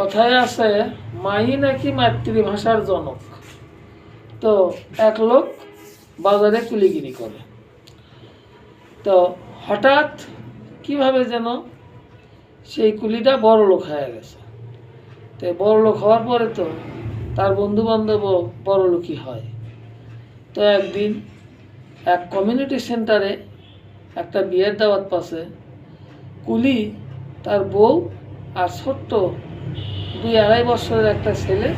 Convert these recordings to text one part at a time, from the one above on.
কথায় আছে মাই নাকি মাতৃভাষার জনক। তো এক লোক বাজারে কুলিগিরি করে। তো হঠাৎ কীভাবে যেন সেই কুলিটা বড় লোক হয়ে গেছে। তো বড় লোক হওয়ার পরে তো তার বন্ধু বান্ধবও বড় লোকই হয়। তো একদিন এক কমিউনিটি সেন্টারে একটা বিয়ের দাওয়াত পাশে কুলি তার বউ আর ছোট্ট দুই আড়াই বছরের একটা ছেলে,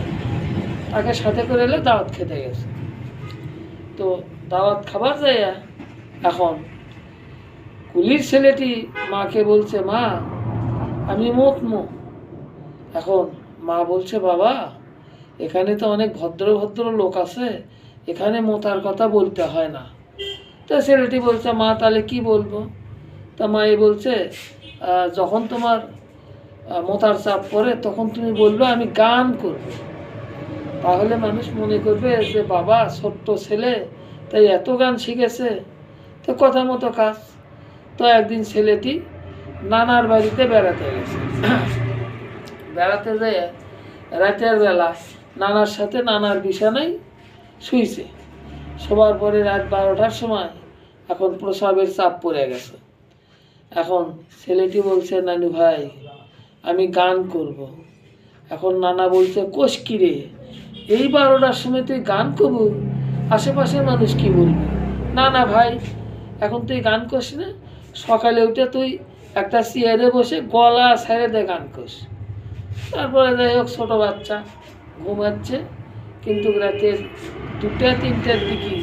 তাকে সাথে করে এলে দাওয়াত খেতে গেছে। তো দাওয়াত খাবার যায় এখন। কুলির ছেলেটি মাকে বলছে, মা, আমি মতমো। এখন মা বলছে, বাবা, এখানে তো অনেক ভদ্র ভদ্র লোক আছে, এখানে মোতার কথা বলতে হয় না। তো ছেলেটি বলছে, মা, তাহলে কি বলব? তা মা এ বলছে যখন তোমার মোতার চাপ পড়ে তখন তুমি বলবে, আমি গান করব। তাহলে মানুষ মনে করবে যে, বাবা, ছোট্ট ছেলে, তাই এত গান শিখেছে। তো কথা মতো কাজ। তো একদিন ছেলেটি নানার বাড়িতে বেড়াতে গেছে। বেড়াতে যেয়ে রাতের বেলা নানার সাথে নানার বিছানায় শুইছে। শোবার পরে রাত বারোটার সময় এখন প্রসাবের চাপ পড়ে গেছে। এখন ছেলেটি বলছে, নানু ভাই আমি গান করব। এখন নানা বলছে, কোষ কিরে এই বারোটার সময় তুই গান করব? আশেপাশের মানুষ কি বলবে? না না ভাই, এখন তুই গান করিস না। সকালে উঠে তুই একটা চেয়ারে বসে গলা ছেড়ে দে গান করিস। তারপরে যাই হোক, ছোটো বাচ্চা ঘুমাচ্ছে। কিন্তু রাতের দুটা, তিনটার দিকে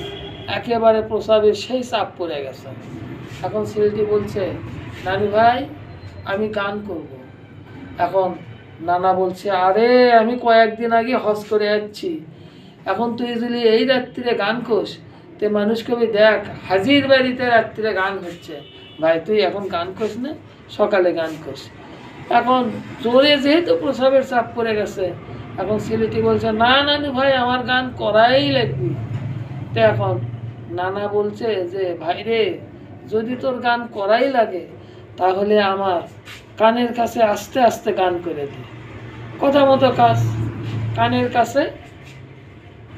একেবারে প্রসাবের সেই চাপ পড়ে গেছে। এখন ছেলেটি বলছে, নানি ভাই, আমি গান করব। এখন নানা বলছে, আরে, আমি কয়েকদিন আগে হজ করে যাচ্ছি এখন তুই যদি এই রাত্রিরে গান কোস, তে মানুষ কবি দেখ, হাজির বাড়িতে রাত্রিরে গান হচ্ছে। ভাই, তুই এখন গান কোস না, সকালে গান কোস। এখন জোরে যেহেতু প্রসাবের চাপ পড়ে গেছে, এখন ছেলেটি বলছে, না, নানু ভাই, আমার গান করাই লাগবে। তো এখন নানা বলছে যে ভাই রে যদি তোর গান করাই লাগে, তাহলে আমার কানের কাছে আস্তে আস্তে গান করে দে কথা মতো কাজ। কানের কাছে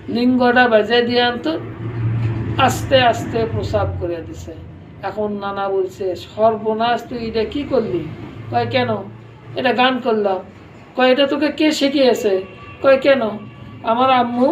লিঙ্গটা বেজে দিয়ে আনতো আস্তে আস্তে প্রসাব করে দিছে। এখন নানা বলছে, সর্বনাশ, তুই এটা কি করলি? কয়, কেন? এটা গান করলাম। কয়, এটা তোকে কে শিখিয়েছে? কয়, কেন? আমার আম্মু